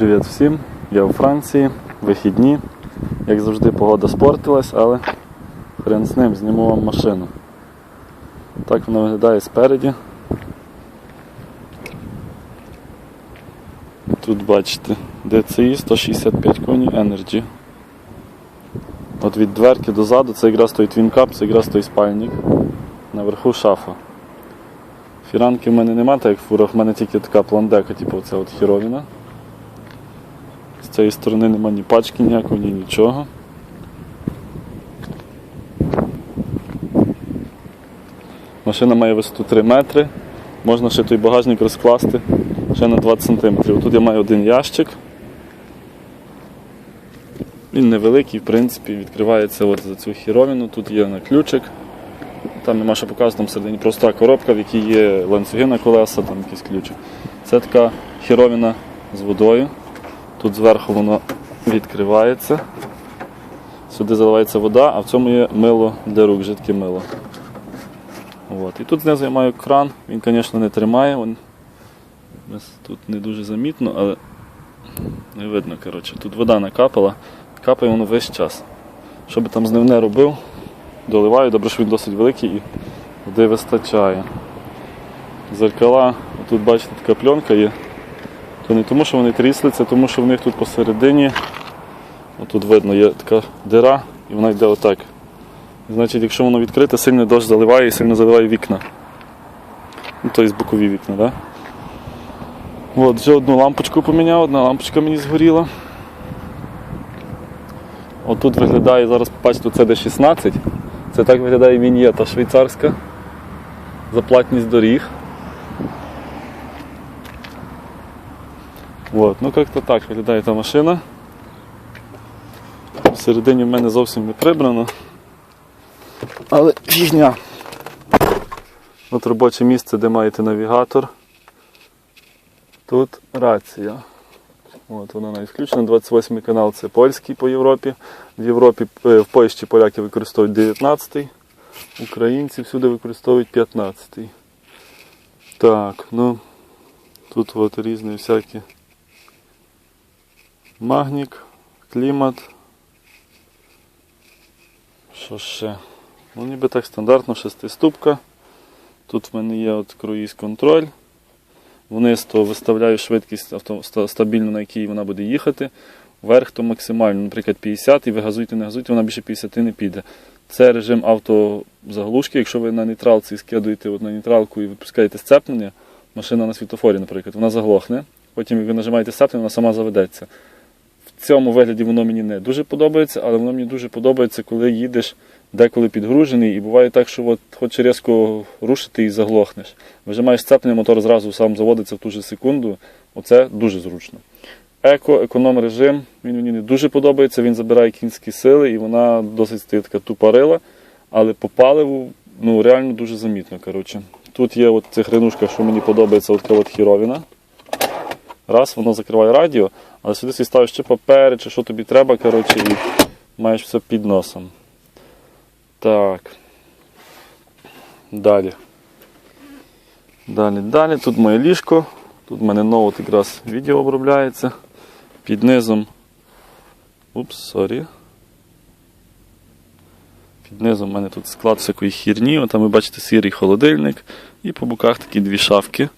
Привіт всім! Я у Франції, вихідні. Як завжди, погода спортилась, але хрен з ним зніму вам машину. Так вона виглядає спереді. Тут бачите DCI 165 коні Energy. От від дверки до заду це якраз той твінкап, це якраз той спальник. Наверху шафа. Фіранки в мене нема, так як в фурах, в мене тільки така пландека, типу оця от хіровіна. Цієї сторони нема ні пачки ніякої, ні нічого. Машина має висоту 3 метри. Можна ще той багажник розкласти ще на 20 см. Тут я маю один ящик. Він невеликий, в принципі, відкривається от за цю хіровину. Тут є на ключик. Там нема що показувати, там всередині проста коробка, в якій є ланцюги на колеса, там якийсь ключик. Це така хіровина з водою. Тут зверху воно відкривається. Сюди заливається вода, а в цьому є мило для рук, жидке мило. От. І тут знизу я маю кран, він, звісно, не тримає. Він... Тут не дуже замітно, але не видно. коротше. Тут вода накапала, капає воно весь час. Що би там з ним не робив, доливаю, добре, що він досить великий і води вистачає. Зеркала, тут бачите, така пленка є. То не тому, що вони трісли, це тому, що в них тут посередині, тут видно, є така дира і вона йде отак. Значить, якщо воно відкрите, сильно дощ заливає і сильно заливає вікна. Ну, тобто бокові вікна? Да? От, вже одну лампочку поміняв, одна лампочка мені згоріла. Отут виглядає, зараз побачите, це D16. Це так виглядає віньєта швейцарська. Заплатність доріг. Вот. Ну як-то так виглядає та машина. Всередині в мене зовсім не прибрано. Але фігня. От робоче місце, де маєте навігатор. Тут рація. От вона навіть включена. 28 канал це польський по Європі. В Європі е, в Польщі поляки використовують 19-й, українці всюди використовують 15-й. Так, ну тут от різні всякі магнік, клімат. Що ще? Ну ніби так стандартно, шестиступка. Тут в мене є от круїз контроль. Вниз то виставляю швидкість авто, ста- стабільно, на якій вона буде їхати. Вверх то максимально, наприклад, 50 і ви газуєте, не газуєте, вона більше 50 не піде. Це режим автозаглушки. Якщо ви на нейтралці скидуєте на нейтралку і випускаєте сцеплення, машина на світофорі, наприклад, вона заглохне. Потім, як ви нажимаєте сцеплення, вона сама заведеться. Цьому вигляді воно мені не дуже подобається, але воно мені дуже подобається, коли їдеш деколи підгружений, і буває так, що от хочеш різко рушити і заглохнеш. Вижимаєш сцеплення, мотор зразу сам заводиться в ту же секунду. Оце дуже зручно. Еко, економ режим, він мені не дуже подобається, він забирає кінські сили і вона досить стає така тупорила, але по паливу ну, реально дуже замітно. Коротше. Тут є от ця хренушка, що мені подобається, от от хіровіна. Раз, воно закриває радіо, але сюди ставиш чи папери, чи що тобі треба, коротше, і маєш все під носом. Так. Далі. Далі, далі. Тут моє ліжко. Тут в мене ноут якраз відео обробляється. Під низом. Упс, сорі. Під низом в мене тут склад всякої хірні. Там ви бачите сірий холодильник. І по боках такі дві шафки.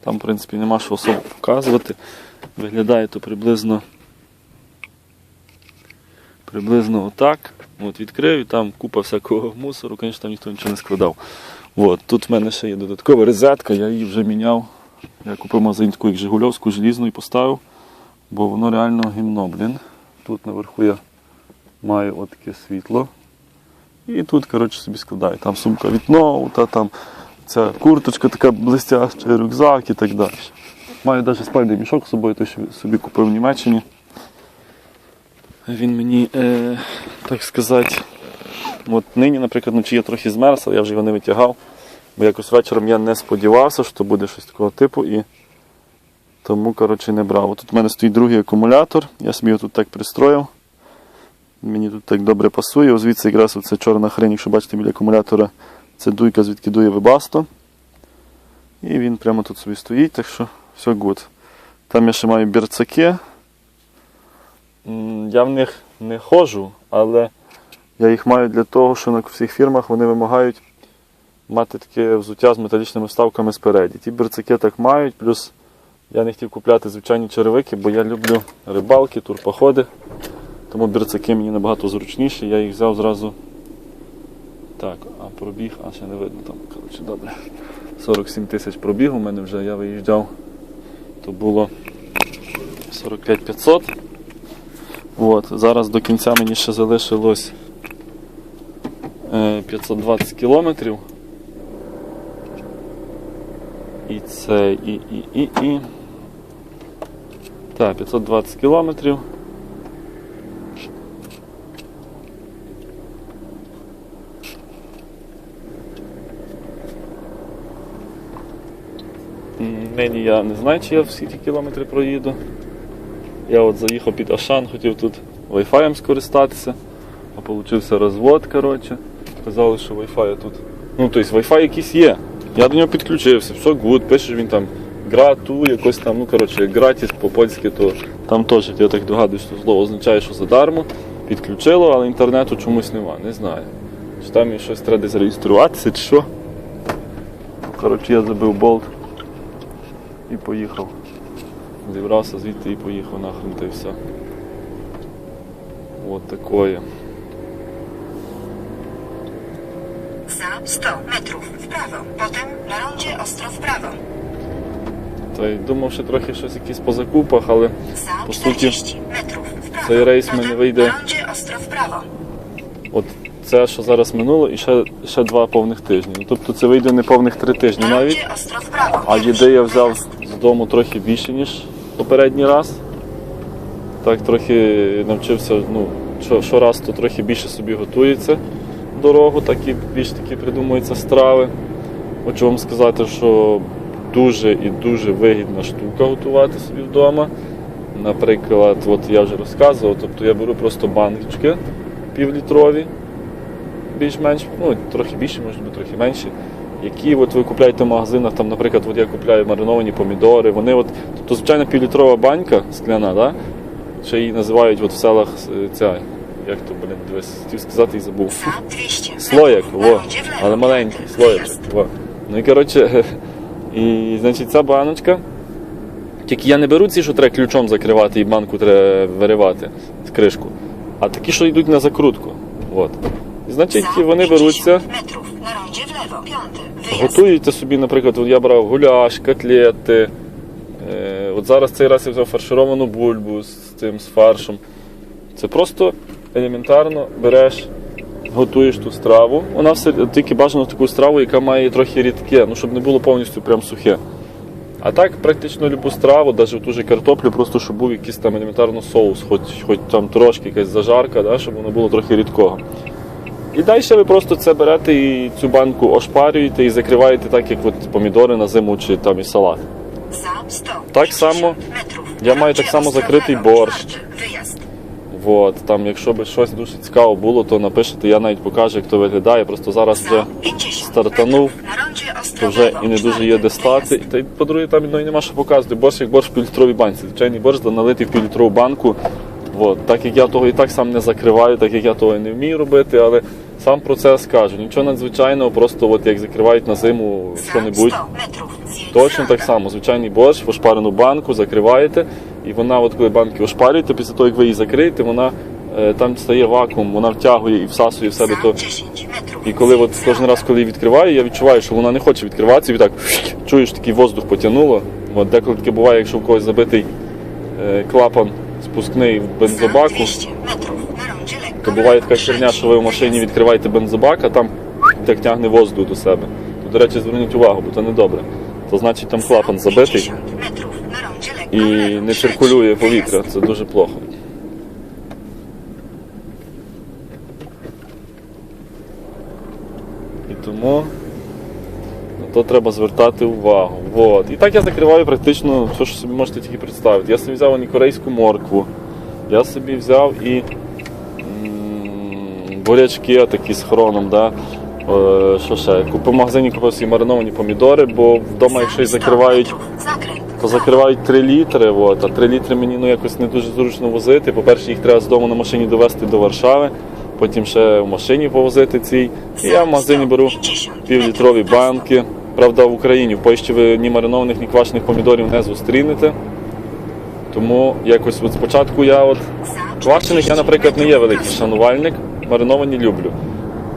Там, в принципі, нема що особо показувати. Виглядає то приблизно приблизно отак. От відкрив і там купа всякого мусору, звісно, там ніхто нічого не складав. От, тут в мене ще є додаткова розетка, я її вже міняв. Я купив магазин таку як Жигульовську желізну і поставив, бо воно реально гімно, блін. Тут наверху я маю от таке світло. І тут, коротше, собі складаю. Там сумка від ноута, там ця курточка така блистяща, рюкзак і так далі. Маю навіть спальний мішок з собою, той що собі купив в Німеччині. Він мені, е, так сказати, от нині, наприклад, вночі я трохи змерз, але я вже його не витягав. Бо якось вечором я не сподівався, що буде щось такого типу і тому коротше, не брав. Тут в мене стоїть другий акумулятор, я собі його тут так пристроїв. Мені тут так добре пасує. Ось Звідси якраз оце чорна хрень, якщо бачите біля акумулятора, це дуйка, звідки дує вебасто. І він прямо тут собі стоїть, так що все гуд. Там я ще маю бірцаки. Я в них не ходжу, але я їх маю для того, що на всіх фірмах вони вимагають мати таке взуття з металічними вставками спереді. Ті бірцаки так мають, плюс я не хотів купляти звичайні черевики, бо я люблю рибалки, турпоходи. Тому бірцаки мені набагато зручніші, я їх взяв зразу. Так, а пробіг, а ще не видно там. Коротше, добре. 47 тисяч пробіг у мене вже я виїжджав. То було 45 500. От, зараз до кінця мені ще залишилось е, 520 кілометрів. І це, і, і, і, і. Так, 520 кілометрів. Нині я не знаю, чи я всі ті кілометри проїду. Я от заїхав під Ашан, хотів тут Wi-Fi скористатися, а получився розвод, коротше. Казали, що Wi-Fi тут. Ну, тобто Wi-Fi якийсь є. Я до нього підключився, все good, пише він там грату, якось там, ну коротше, гратіс по-польськи, то там теж, я так догадуюсь, що слово означає, що задармо. Підключило, але інтернету чомусь нема, не знаю. Чи там і щось треба десь реєструватися, чи що. Коротше, я забив болт і поїхав. Зібрався звідти і поїхав нахрен та й все. От такое. Za 100 metrów w prawo. Potem na rondzie ostro w prawo. Та й думав, що трохи щось якісь по закупах, але Za Po sucie. 40 metrów w prawo. Цей рейс мене Potem вийде. rondzie ostro w prawo. от це, що зараз минуло, і ще, ще два повних тижні. Ну, тобто це вийде не повних три тижні навіть. rondzie ostro w prawo. А Pierwszy їди я взяв дому трохи більше, ніж попередній раз. Так трохи навчився, ну, що, що раз, то трохи більше собі готується дорогу, так і більш такі придумуються страви. Хочу вам сказати, що дуже і дуже вигідна штука готувати собі вдома. Наприклад, от я вже розказував, тобто я беру просто баночки півлітрові, більш-менш, ну трохи більше, може бути трохи менші. Які от ви купляєте в магазинах, там, наприклад, от я купляю мариновані помідори, вони от, тобто звичайно півлітрова банька скляна, да? ще її називають от в селах е, ця, як то, блін, дивись, хотів сказати і забув. Za 200 Слоєк, во, але маленький, слоєчок. Во. Ну і коротше, і значить ця баночка. Тільки я не беру ці, що треба ключом закривати і банку треба виривати з кришку. А такі, що йдуть на закрутку. От. І значить, вони 50 беруться, готуєте собі, наприклад, я брав гуляш, котлети. Е, от зараз цей раз я взяв фаршировану бульбу з тим з фаршем. Це просто елементарно береш, готуєш ту страву. Вона все тільки бажано таку страву, яка має трохи рідке, ну щоб не було повністю прям сухе. А так практично любу страву, навіть ту же картоплю, просто щоб був якийсь там елементарно соус, хоч, хоч там трошки якась зажарка, да, щоб воно було трохи рідкого. І далі ви просто це берете і цю банку ошпарюєте і закриваєте так, як от помідори на зиму чи там і салат. Так само я маю так само закритий борщ. От, там, якщо б щось дуже цікаво було, то напишете, я навіть покажу, як то виглядає. Просто зараз вже стартанув, то вже і не дуже є де стати. Та й по-друге, там ну, і нема що показувати. Борщ як борщ в півлітровій банці. Звичайний борщ налитий в півлітрову банку. От. Так як я того і так сам не закриваю, так як я того і не вмію робити, але сам процес кажу. Нічого надзвичайного, просто от як закривають на зиму що-небудь. 100 Точно так само, звичайний борщ, в ошпарену банку закриваєте, і вона, от коли банки ошпарюєте, після того, як ви її закриєте, вона е, там стає вакуум, вона втягує і всасує в себе то. І коли от кожен раз, коли її відкриваю, я відчуваю, що вона не хоче відкриватися, і так чуєш, такий воздух потягнуло. От деколи таке буває, якщо в когось забитий е, клапан спускний в бензобаку, 200 metrów. Na rondzie lekko то буває така херня, що ви в машині відкриваєте бензобак, а там так тягне воздух до себе. То, до речі, зверніть увагу, бо це не добре. То значить там клапан забитий. 50 metrów. Na rondzie lekko і не циркулює повітря. Це дуже плохо. І тому на то треба звертати увагу. Вот. І так я закриваю практично все, що собі можете тільки представити. Я собі взяв і корейську моркву, я собі взяв і бурячки такі з хроном. Да? Е, Що ще? Купив в магазині купив собі мариновані помідори, бо вдома, якщо їх закривають то закривають 3 літри, от, а 3 літри мені ну, якось не дуже зручно возити. По-перше, їх треба з дому на машині довезти до Варшави, потім ще в машині повозити цій. І я в магазині беру півлітрові банки. Правда, в Україні, в Польщі ви ні маринованих, ні квашених помідорів не зустрінете. Тому якось от спочатку я от квашених, я, наприклад, не є великий шанувальник, мариновані люблю.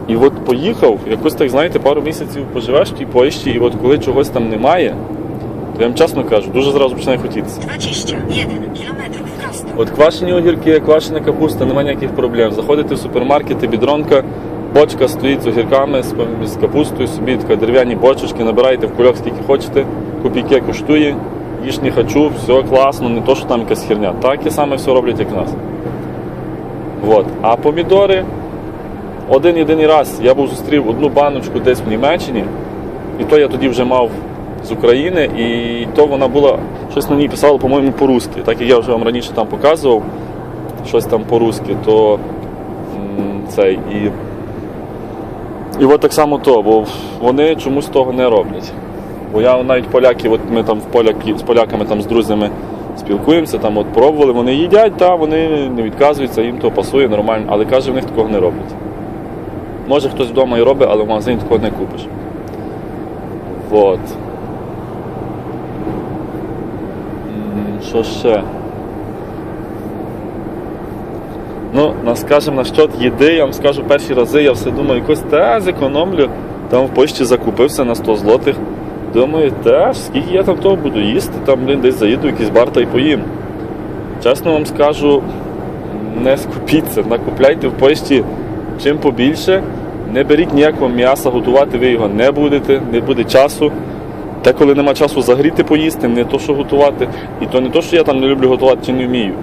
І от поїхав, якось так, знаєте, пару місяців поживеш в тій Польщі, і от коли чогось там немає, то я вам чесно кажу, дуже зразу починає хотітися. 21 km prosto. От квашені огірки, квашена капуста, немає ніяких проблем. Заходите в супермаркети, бідронка, бочка стоїть з огірками, з, з капустою, собі така дерев'яні бочечки, набираєте в кульок скільки хочете, копійки коштує, їж не хочу, все класно, не то, що там якась херня. Так і саме все роблять, як нас. От. А помідори один єдиний раз я був зустрів одну баночку десь в Німеччині, і то я тоді вже мав з України, і то вона була, щось на ній писало, по-моєму, по-русски. Так як я вже вам раніше там показував, щось там по-русски, то цей і. І от так само то, бо вони чомусь того не роблять. Бо я навіть поляки, от ми там в поляки, з поляками там з друзями спілкуємося, там от пробували, вони їдять, та вони не відказуються, їм то пасує нормально, але каже, в них такого не роблять. Може хтось вдома і робить, але в магазині такого не купиш. Вот. М, Що ще? Ну, на- скажем, насчет їди, я вам скажу перші рази, я все думаю, якось те зекономлю. Там в Польщі закупився на 100 злотих. Думаю, теж, скільки я там того буду їсти, там, блін, десь заїду якийсь бар та й поїм. Чесно вам скажу, не скупіться, накупляйте в Польщі чим побільше, не беріть ніякого м'яса, готувати ви його не будете, не буде часу. Та коли нема часу загріти поїсти, не то, що готувати. І то не то, що я там не люблю готувати чи не вмію.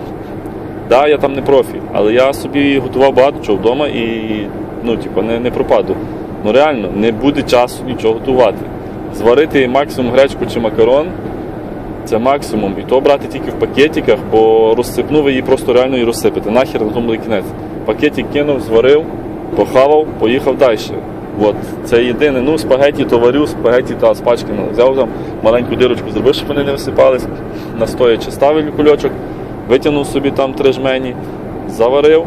Да, я там не профі, але я собі готував багато чого вдома і ну, типу, не, не пропаду. Ну реально, не буде часу нічого готувати. Зварити максимум гречку чи макарон це максимум. І то брати тільки в пакетиках, бо розсипну ви її просто реально і розсипете. Нахер на тому буде кінець. Пакетик кинув, зварив, похавав, поїхав далі. От, це єдине. Ну, спагеті то варю, спагеті та з пачки взяв там маленьку дирочку, зробив, щоб вони не висипались, настоячи ставив кульочок, витягнув собі там три жмені, заварив,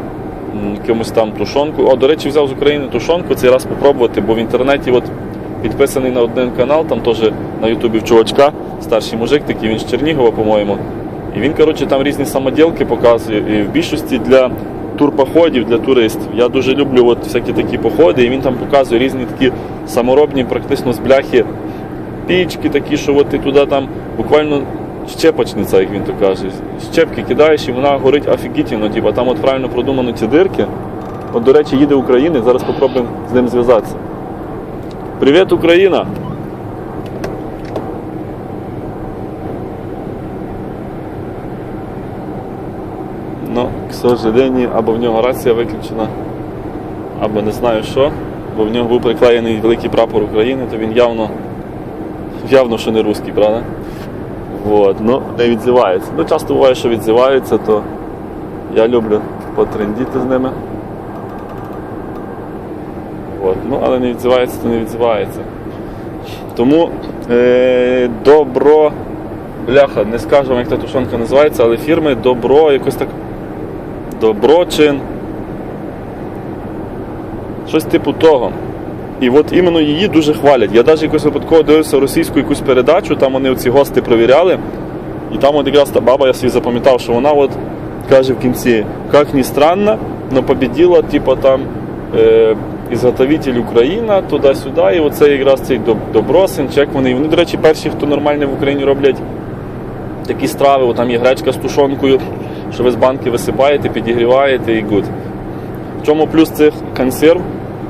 якимось там тушонку. О, до речі, взяв з України тушонку цей раз спробувати, бо в інтернеті от підписаний на один канал, там теж на Ютубі в чувачка, старший мужик, такий він з Чернігова, по-моєму. І він, коротше, там різні самоділки показує. І в більшості для турпоходів, для туристів. Я дуже люблю от всякі такі походи, і він там показує різні такі саморобні, практично з бляхи пічки такі, що от ти туди там буквально щепочниця, як він то каже. Щепки кидаєш і вона горить офігітельно. Типу, там от правильно продумано ці дирки. От, до речі, їде Україна, зараз спробуємо з ним зв'язатися. Привіт, Україна! Ну, к сожалению, або в нього рація виключена, або не знаю що, бо в нього був приклеєний великий прапор України, то він явно, явно що не русський, правда? Вот, ну, не відзивається. Ну, часто буває, що відзиваються, то я люблю потрендіти з ними. Ну, але не відзивається, то не відзивається. Тому е, добро. Бляха, не скажу вам, як та тушонка називається, але фірми добро, якось так. Доброчин. Щось типу того. І от іменно її дуже хвалять. Я навіть якось випадково дивився російську якусь передачу, там вони оці гости провіряли. І там от якраз та баба, я собі запам'ятав, що вона от каже в кінці, як ні странно, но победила, типа там е, ізготовитель Україна, туди-сюди. І оце якраз цей Доб- Добросин, чек вони. Вони, до речі, перші, хто нормально в Україні роблять такі страви, от там є гречка з тушонкою, що ви з банки висипаєте, підігріваєте і гуд. В чому плюс цих консерв,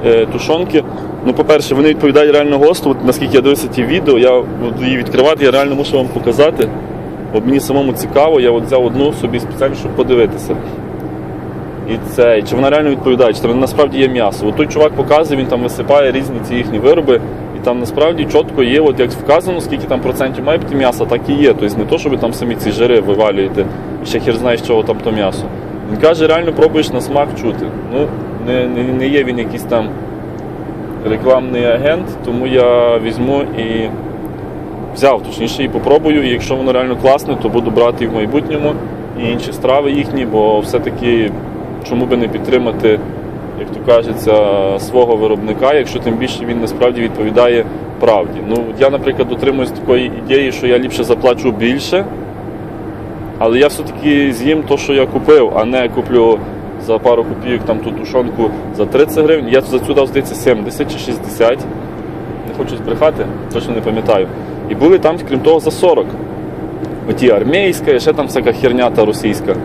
е, тушонки? Ну, по-перше, вони відповідають реально госту. От, наскільки я дивився ті відео, я буду її відкривати, я реально мушу вам показати. Бо мені самому цікаво, я от взяв одну собі спеціально, щоб подивитися. І це, чи вона реально відповідає, чи там насправді є м'ясо. От той чувак показує, він там висипає різні ці їхні вироби, і там насправді чітко є, от як вказано, скільки там процентів має бути м'яса, так і є. Тобто не то, що ви там самі ці жири вивалюєте, і ще хер знає, з чого там то м'ясо. Він каже, реально пробуєш на смак чути. Ну, не, не, не є він якийсь там рекламний агент, тому я візьму і взяв, точніше, і попробую. І якщо воно реально класне, то буду брати і в майбутньому і інші страви їхні, бо все-таки чому би не підтримати, як то кажеться, свого виробника, якщо тим більше він насправді відповідає правді. Ну, я, наприклад, дотримуюсь такої ідеї, що я ліпше заплачу більше, але я все-таки з'їм те, що я купив, а не куплю за пару копійок там ту тушонку за 30 гривень. Я за цю дав, здається, 70 чи 60. Не хочу збрехати, точно не пам'ятаю. І були там, крім того, за 40. Оті армійська, ще там всяка херня та російська.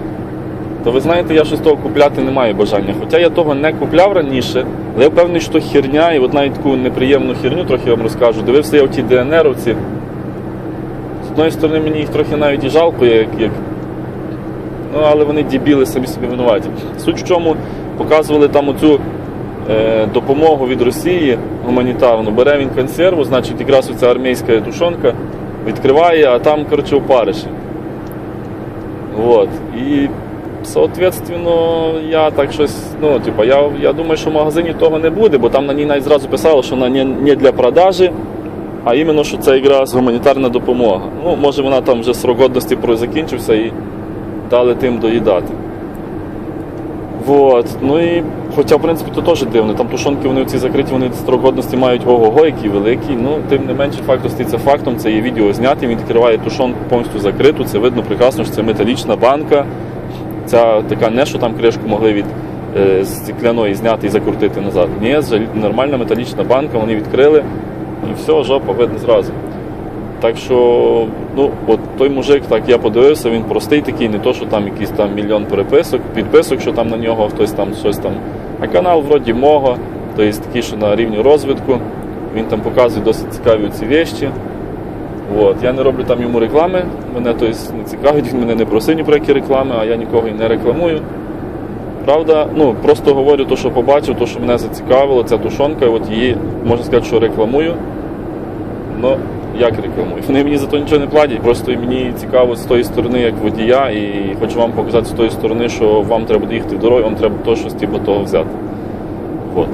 То ви знаєте, я щось того купляти не маю бажання. Хоча я того не купляв раніше, але я впевнений, що херня, і от навіть таку неприємну херню трохи вам розкажу. Дивився я в ті ДНРовці. З одної сторони, мені їх трохи навіть і жалко, як, як Ну, але вони дібіли самі собі винуваті. Суть в чому показували там оцю е, допомогу від Росії гуманітарну. Бере він консерву, значить, якраз оця армійська тушонка відкриває, а там, коротше, опариші. Вот. І, соответственно, я так щось, ну, типа, я, я думаю, що в магазині того не буде, бо там на ній навіть зразу писало, що вона не, не для продажі, а іменно, що це якраз гуманітарна допомога. Ну, може вона там вже срок годності закінчився і дали тим доїдати. Вот. Ну і, хоча, в принципі, то теж дивно. Там тушонки вони ці закриті, вони строк годності мають ого-го, які великі. Ну, тим не менше, факт остається фактом, це є відео зняти, він відкриває тушонку повністю закриту. Це видно прекрасно, що це металічна банка. Ця така не, що там кришку могли від е, стекляної зняти і закрутити назад. Ні, нормальна металічна банка, вони відкрили і все, жопа видно зразу. Так що, ну, от той мужик, так я подивився, він простий такий, не то, що там якийсь там мільйон переписок, підписок, що там на нього хтось там щось там. А канал вроді мого, то є такий, що на рівні розвитку. Він там показує досить цікаві ці вещі. От. Я не роблю там йому реклами, мене то не цікавить, він мене не просив ні про які реклами, а я нікого і не рекламую. Правда, ну просто говорю те, що побачив, то, що мене зацікавило, ця тушонка, от її можна сказати, що рекламую. Ну, як рекламую? Вони мені за то нічого не платять, просто мені цікаво з тої сторони, як водія, і хочу вам показати з тої сторони, що вам треба буде їхати в дорогу, вам треба то щось типу того взяти. От.